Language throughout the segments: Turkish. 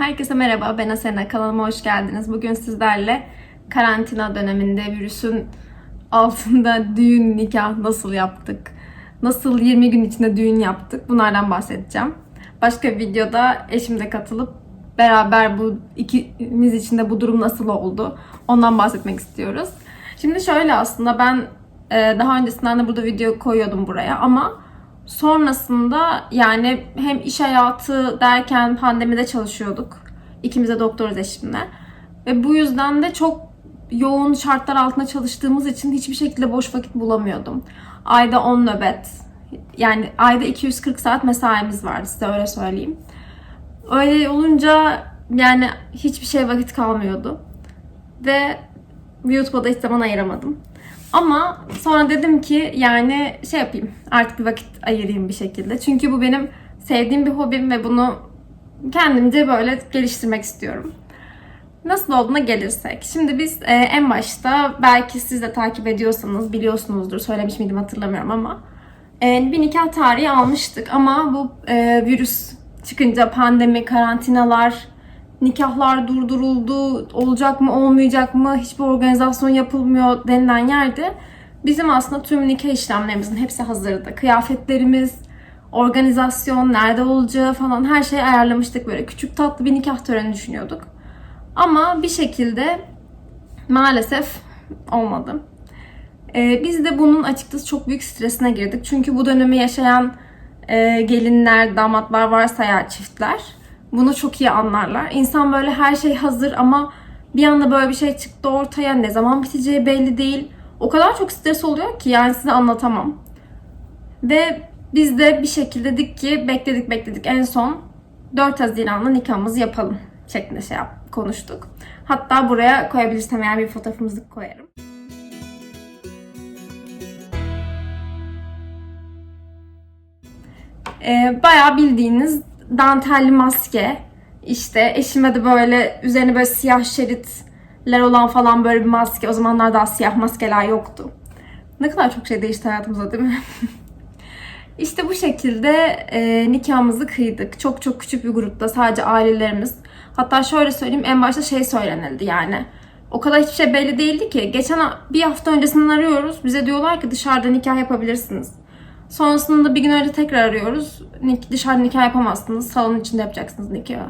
Herkese merhaba, ben Asena. Kanalıma hoş geldiniz. Bugün sizlerle karantina döneminde virüsün altında düğün, nikah nasıl yaptık? Nasıl 20 gün içinde düğün yaptık? Bunlardan bahsedeceğim. Başka bir videoda eşimle katılıp beraber bu ikimiz için de bu durum nasıl oldu? Ondan bahsetmek istiyoruz. Şimdi şöyle aslında ben e, daha öncesinden de burada video koyuyordum buraya ama Sonrasında yani hem iş hayatı derken pandemide çalışıyorduk. İkimiz de doktoruz eşimle. Ve bu yüzden de çok yoğun şartlar altında çalıştığımız için hiçbir şekilde boş vakit bulamıyordum. Ayda 10 nöbet. Yani ayda 240 saat mesaimiz vardı size öyle söyleyeyim. Öyle olunca yani hiçbir şey vakit kalmıyordu. Ve YouTube'a da hiç zaman ayıramadım. Ama sonra dedim ki yani şey yapayım artık bir vakit ayırayım bir şekilde. Çünkü bu benim sevdiğim bir hobim ve bunu kendimce böyle geliştirmek istiyorum. Nasıl olduğuna gelirsek. Şimdi biz e, en başta belki siz de takip ediyorsanız biliyorsunuzdur. Söylemiş miydim hatırlamıyorum ama. E, bir nikah tarihi almıştık ama bu e, virüs çıkınca pandemi, karantinalar, nikahlar durduruldu, olacak mı olmayacak mı, hiçbir organizasyon yapılmıyor denilen yerde bizim aslında tüm nikah işlemlerimizin hepsi hazırdı. Kıyafetlerimiz, organizasyon, nerede olacağı falan her şeyi ayarlamıştık böyle. Küçük tatlı bir nikah töreni düşünüyorduk. Ama bir şekilde maalesef olmadı. Ee, biz de bunun açıkçası çok büyük stresine girdik. Çünkü bu dönemi yaşayan e, gelinler, damatlar varsa ya çiftler bunu çok iyi anlarlar. İnsan böyle her şey hazır ama bir anda böyle bir şey çıktı ortaya. Ne zaman biteceği belli değil. O kadar çok stres oluyor ki yani size anlatamam. Ve biz de bir şekilde dedik ki bekledik bekledik en son 4 Haziran'da nikahımızı yapalım şeklinde şey yap, konuştuk. Hatta buraya koyabilirsem eğer bir fotoğrafımızı koyarım. Ee, bayağı bildiğiniz dantelli maske. İşte eşime de böyle üzerine böyle siyah şeritler olan falan böyle bir maske. O zamanlar daha siyah maskeler yoktu. Ne kadar çok şey değişti hayatımızda değil mi? işte bu şekilde e, nikahımızı kıydık. Çok çok küçük bir grupta sadece ailelerimiz. Hatta şöyle söyleyeyim en başta şey söylenildi yani. O kadar hiçbir şey belli değildi ki. Geçen bir hafta öncesinden arıyoruz. Bize diyorlar ki dışarıda nikah yapabilirsiniz. Sonrasında bir gün önce tekrar arıyoruz. Nik dışarıda nikah yapamazsınız. Salon içinde yapacaksınız nikahı.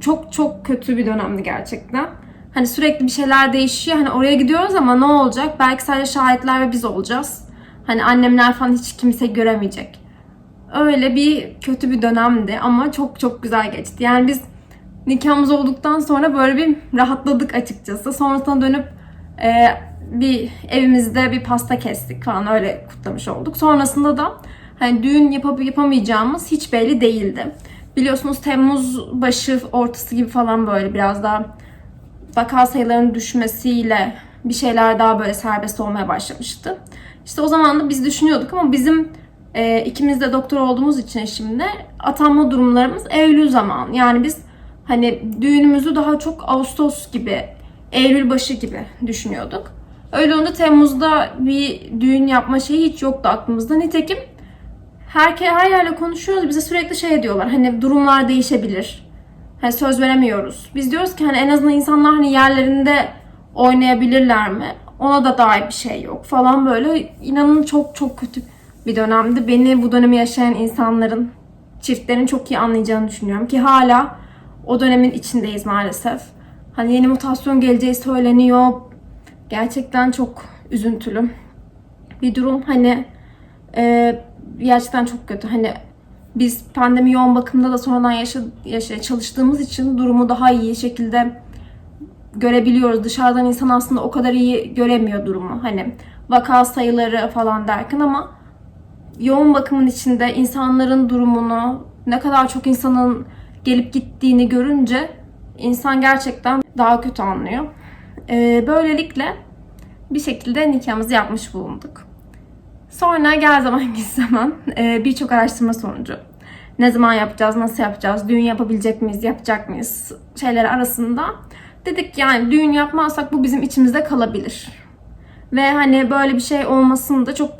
Çok çok kötü bir dönemdi gerçekten. Hani sürekli bir şeyler değişiyor. Hani oraya gidiyoruz ama ne olacak? Belki sadece şahitler ve biz olacağız. Hani annemler falan hiç kimse göremeyecek. Öyle bir kötü bir dönemdi ama çok çok güzel geçti. Yani biz nikahımız olduktan sonra böyle bir rahatladık açıkçası. Sonrasında dönüp e, bir evimizde bir pasta kestik falan öyle kutlamış olduk. Sonrasında da hani düğün yapıp yapamayacağımız hiç belli değildi. Biliyorsunuz Temmuz başı ortası gibi falan böyle biraz daha vaka sayılarının düşmesiyle bir şeyler daha böyle serbest olmaya başlamıştı. İşte o zaman da biz düşünüyorduk ama bizim e, ikimiz de doktor olduğumuz için şimdi atanma durumlarımız Eylül zaman. Yani biz hani düğünümüzü daha çok Ağustos gibi, Eylül başı gibi düşünüyorduk. Öyle olunca Temmuz'da bir düğün yapma şeyi hiç yoktu aklımızda. Nitekim her, her yerle konuşuyoruz. Bize sürekli şey diyorlar. Hani durumlar değişebilir. Hani söz veremiyoruz. Biz diyoruz ki hani en azından insanlar hani yerlerinde oynayabilirler mi? Ona da dair bir şey yok falan böyle. İnanın çok çok kötü bir dönemdi. Beni bu dönemi yaşayan insanların, çiftlerin çok iyi anlayacağını düşünüyorum ki hala o dönemin içindeyiz maalesef. Hani yeni mutasyon geleceği söyleniyor Gerçekten çok üzüntülü bir durum. Hani e, gerçekten çok kötü. Hani biz pandemi yoğun bakımda da sonradan yaşa, yaşa çalıştığımız için durumu daha iyi şekilde görebiliyoruz. Dışarıdan insan aslında o kadar iyi göremiyor durumu. Hani vaka sayıları falan derken ama yoğun bakımın içinde insanların durumunu, ne kadar çok insanın gelip gittiğini görünce insan gerçekten daha kötü anlıyor. Ee, böylelikle bir şekilde nikahımızı yapmış bulunduk. Sonra gel zaman git zaman e, birçok araştırma sonucu ne zaman yapacağız, nasıl yapacağız, düğün yapabilecek miyiz, yapacak mıyız şeyler arasında dedik yani düğün yapmazsak bu bizim içimizde kalabilir. Ve hani böyle bir şey olmasını da çok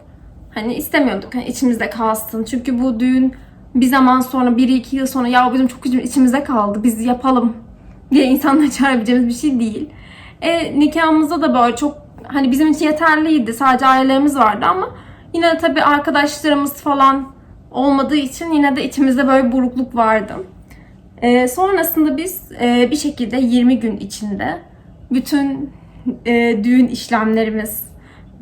hani istemiyorduk hani içimizde kalsın. Çünkü bu düğün bir zaman sonra, 1-2 yıl sonra ya bizim çok içimize kaldı, biz yapalım diye insanları çağırabileceğimiz bir şey değil. E, nikahımızda da böyle çok hani bizim için yeterliydi. Sadece ailelerimiz vardı ama yine de tabii arkadaşlarımız falan olmadığı için yine de içimizde böyle bir burukluk vardı. E, sonrasında biz e, bir şekilde 20 gün içinde bütün e, düğün işlemlerimiz,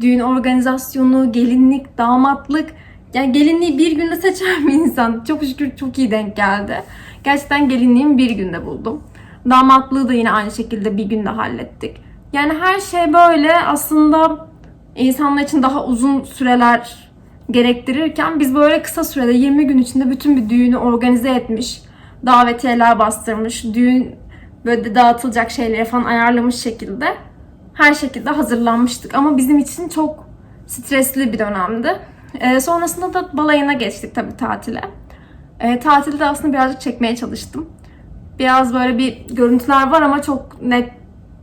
düğün organizasyonu, gelinlik, damatlık, yani gelinliği bir günde seçer mi insan? Çok şükür çok iyi denk geldi. Gerçekten gelinliğimi bir günde buldum. Damatlığı da yine aynı şekilde bir günde hallettik. Yani her şey böyle aslında insanlar için daha uzun süreler gerektirirken biz böyle kısa sürede 20 gün içinde bütün bir düğünü organize etmiş, davetiyeler bastırmış, düğün böyle dağıtılacak şeyleri falan ayarlamış şekilde her şekilde hazırlanmıştık. Ama bizim için çok stresli bir dönemdi. Ee, sonrasında da balayına geçtik tabii tatile. Ee, tatilde de aslında birazcık çekmeye çalıştım. Biraz böyle bir görüntüler var ama çok net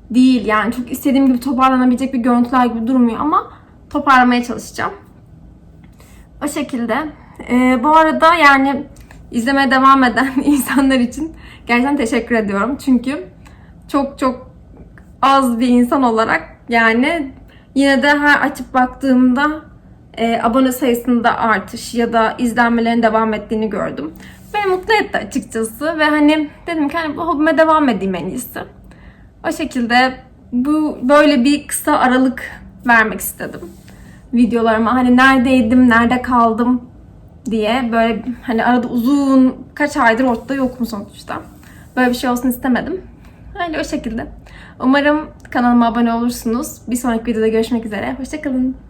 değil yani. Çok istediğim gibi toparlanabilecek bir görüntüler gibi durmuyor ama toparlamaya çalışacağım. O şekilde. Ee, bu arada yani izlemeye devam eden insanlar için gerçekten teşekkür ediyorum. Çünkü çok çok az bir insan olarak yani yine de her açıp baktığımda e, abone sayısında artış ya da izlenmelerin devam ettiğini gördüm. Beni mutlu etti açıkçası ve hani dedim ki hani bu hobime devam edeyim en iyisi. O şekilde bu böyle bir kısa aralık vermek istedim videolarıma. Hani neredeydim, nerede kaldım diye böyle hani arada uzun kaç aydır ortada yokum sonuçta. Böyle bir şey olsun istemedim. Öyle o şekilde. Umarım kanalıma abone olursunuz. Bir sonraki videoda görüşmek üzere. Hoşçakalın.